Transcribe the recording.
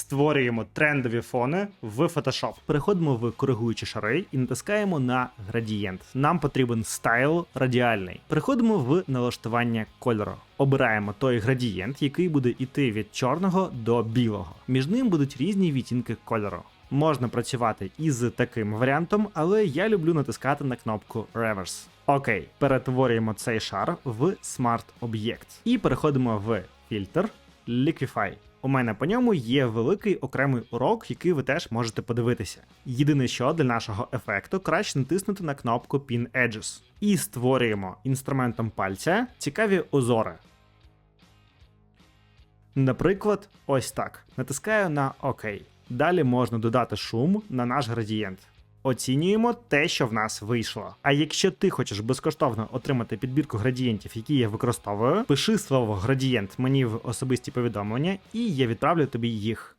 Створюємо трендові фони в Photoshop. Переходимо в коригуючі шари і натискаємо на градієнт. Нам потрібен стайл радіальний. Переходимо в налаштування кольору. Обираємо той градієнт, який буде йти від чорного до білого. Між ним будуть різні відтінки кольору. Можна працювати із таким варіантом, але я люблю натискати на кнопку Reverse. Окей, перетворюємо цей шар в Smart Object і переходимо в фільтр Liquify. У мене по ньому є великий окремий урок, який ви теж можете подивитися. Єдине, що для нашого ефекту краще натиснути на кнопку Pin Edges. І створюємо інструментом пальця цікаві узори. Наприклад, ось так. Натискаю на ОК. Далі можна додати шум на наш градієнт. Оцінюємо те, що в нас вийшло. А якщо ти хочеш безкоштовно отримати підбірку градієнтів, які я використовую, пиши слово градієнт мені в особисті повідомлення, і я відправлю тобі їх.